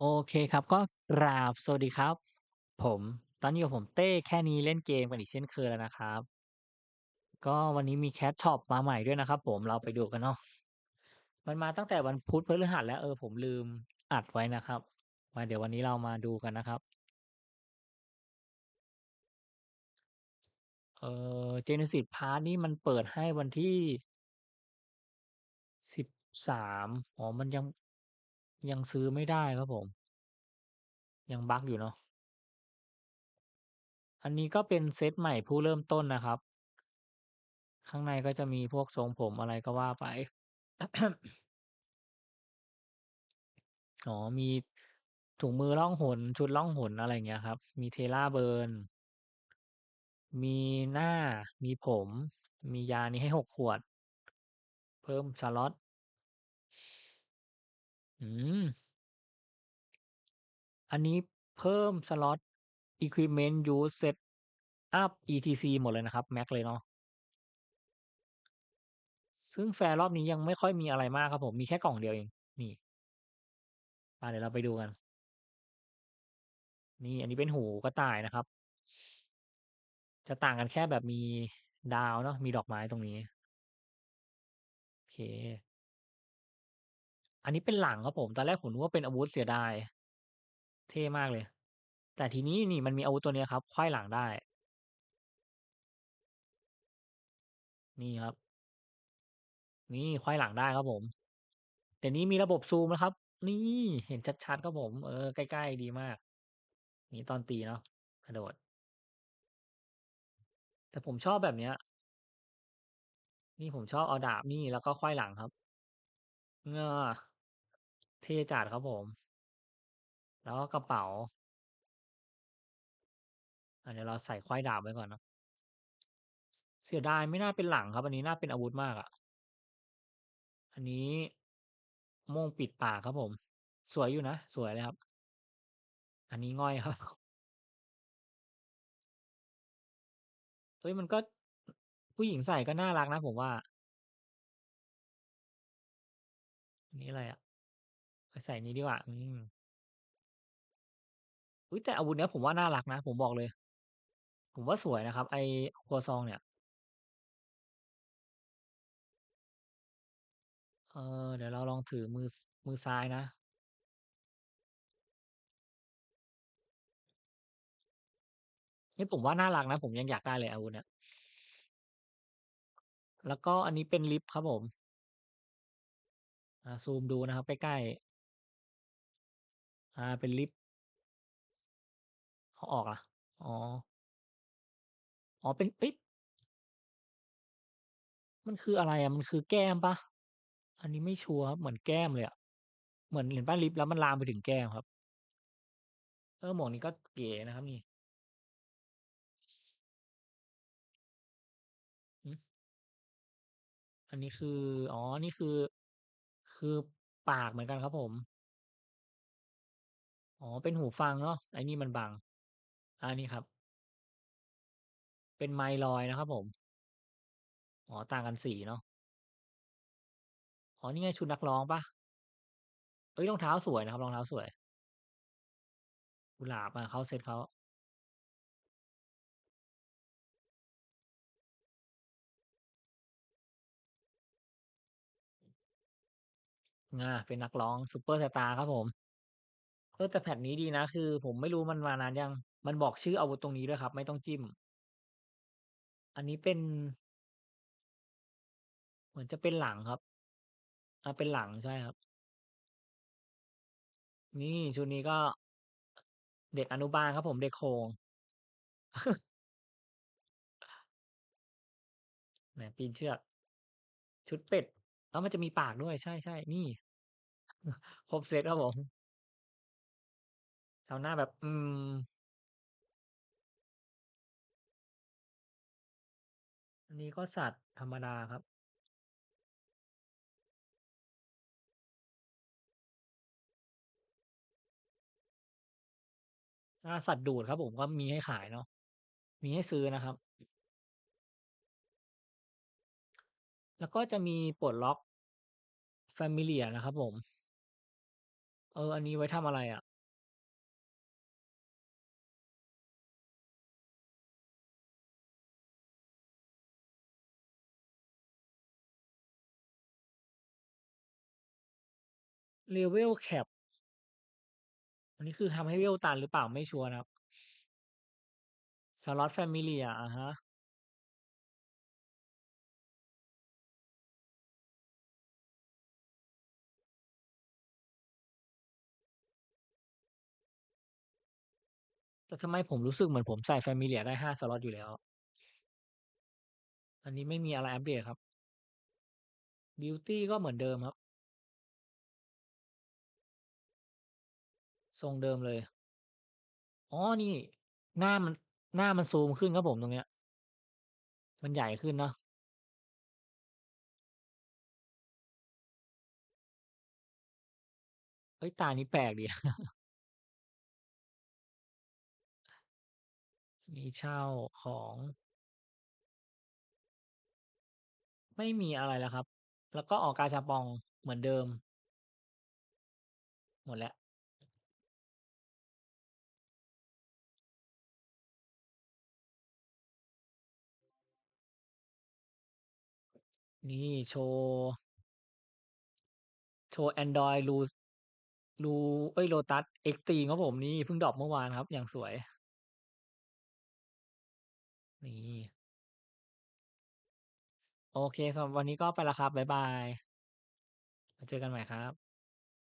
โอเคครับ ก็กราบสวัสดีครับ ผม ตอนนี้กับผมเต้แค่นี้เล่นเกมกันอีกเช่นเคยแล้วนะครับ ก็วันนี้มี Cat Shop มาใหม่ด้วยนะครับผมเราไปดูกันเนาะมันมาตั้งแต่วันพุธพฤหัสแล้วเออผมลืมอัดไว้นะครับมาเดี๋ยววันนี้เรามาดูกันนะครับ เอ่อ Genesis Pass นี่มันเปิดให้วันที่13อ๋อมันยัง ยังซื้อไม่ได้ครับผม ยังบั๊กอยู่เนาะ อันนี้ก็เป็นเซตใหม่ผู้เริ่มต้นนะครับ ข้างในก็จะมีพวกทรงผมอะไรก็ว่าไป อ๋อ มีถุงมือล่องหน ชุดล่องหนอะไรเงี้ยครับ มี Terra Burn มีหน้า มีผม มียานี้ให้6ขวด เพิ่มสล็อต อืม อันนี้เพิ่มสล็อต Equipment Use Set Up etc หมดเลยนะครับ แม็กเลยเนาะ ซึ่งแฟร์รอบนี้ยังไม่ค่อยมีอะไรมากครับผม มีแค่กล่องเดียวเอง นี่มาเดี๋ยวเราไปดูกัน นี่อันนี้เป็นหูกระต่ายนะครับ จะต่างกันแค่แบบมีดาวเนาะ มีดอกไม้ตรงนี้ โอเค อันนี้เป็นหลังครับผม ตอนแรกผมนึกว่าเป็นอาวุธเสียดาย เท่มากเลย แต่ทีนี้นี่มันมีอาวุธตัวเนี้ยครับไขว้หลังได้ นี่ครับ นี่ไขว้หลังได้ครับผมเดี๋ยวนี้มีระบบซูมนะครับ นี่เห็นชัดๆครับผม เออใกล้ๆดีมาก นี่ตอนตีเนาะกระโดด แต่ผมชอบแบบเนี้ย นี่ผมชอบเอาดาบนี่แล้วก็ไขว้หลังครับเงอ เท่จัดครับผม แล้วก็กระเป๋าอ่าเดี๋ยวเราใส่ไขว้ดาบไว้ก่อนเนาะเสียดายไม่น่าเป็นหลังครับ อันนี้น่าเป็นอาวุธมากอะอันนี้ม่งปิดปากครับผม สวยอยู่นะ สวยเลยครับ อันนี้ง่อยครับเฮ้ยมันก็ผู้หญิงใส่ก็น่ารักนะผมว่า อันนี้อะไรอะไป ใส่นี้ดีกว่า อืม อุ๊ย แต่อาวุธเนี้ยผมว่าน่ารักนะ ผมบอกเลย ผมว่าสวยนะครับ ไอ้ครัวซองเนี่ย เออ เดี๋ยวเราลองถือมือ มือซ้ายนะเฮ้ยผมว่าน่ารักนะ ผมยังอยากได้เลยอาวุธเนี้ยแล้วก็อันนี้เป็นลิฟต์ครับผม อ่า ซูมดูนะครับ ใกล้ ๆ อา เป็นลิฟต์ เอาออกล่ะ อ๋อ อ๋อ เป็น เอ๊ย มันคืออะไรอะ มันคือแก้มเปล่า?อันนี้ไม่ชัวร์ครับ เหมือนแก้มเลยอะ เหมือน เห็นเปล่า ลิฟต์แล้วมันลามไปถึงแก้มครับ เออ หมวกนี้ก็เก๋นะครับนี่ หือ อันนี้คือ อ๋อ นี่คือ คือปากเหมือนกันครับผม อ๋อ เป็นหูฟังเนาะ ไอ้นี่มันบัง อา นี่ครับ เป็นไมค์ลอยนะครับผม อ๋อ ต่างกันสีเนาะ อ๋อ นี่ไงชุดนักร้องเปล่า?เฮ้ย รองเท้าสวยนะครับ รองเท้าสวย กุหลาบ อา เขา เซตเขา อา เป็นนักร้องซุปเปอร์สตาร์ครับผม เออ แต่แพตช์นี้ดีนะ คือผมไม่รู้มันมานานยัง มันบอกชื่ออาวุธตรงนี้ด้วยครับ ไม่ต้องจิ้ม อันนี้เป็น เหมือนจะเป็นหลังครับอาเป็นหลังใช่ครับ นี่ชุดนี้ก็ เด็กอนุบาลครับผม เด็กโข่งไหนปีนเชือก ชุดเป็ดอ้วมันจะมีปากด้วย ใช่ ๆ นี่ ครบเซตครับผม ทำหน้าแบบ อืม อันนี้ก็สัตว์ธรรมดาครับอาสัตว์ดูดครับผม ก็มีให้ขายเนาะ มีให้ซื้อนะครับ แล้วก็จะมีปลดล็อก Familiar นะครับผม เออ อันนี้ไว้ทำอะไรอะ? Level cap อันนี้คือทำให้เวลตันหรือเปล่า?ไม่ชัวร์นะครับ Slot Familiar อะฮะแต่ทำไมผมรู้สึกเหมือนผมใส่ Familiar ได้5สล็อตอยู่แล้ว อันนี้ไม่มีอะไรอัปเดตครับ Beauty ก็เหมือนเดิมครับ ทรงเดิมเลย อ๋อ นี่ หน้ามัน หน้ามันซูมขึ้นครับผมตรงเนี้ย มันใหญ่ขึ้นเนาะ เฮ้ย ตานี้แปลกดี มีเช่าของ ไม่มีอะไรแล้วครับ แล้วก็ออกกาชาปองเหมือนเดิม หมดแล้ว นี่โชว์ โชว์แอนดรอยลูลูเอ้ยโลตัสเอ็กตีครับผมนี่เพิ่งดรอปเมื่อวานครับ อย่างสวย นี่ โอเคสำหรับวันนี้ก็ไปแล้วครับ บ๊ายบายเจอกันใหม่ครับ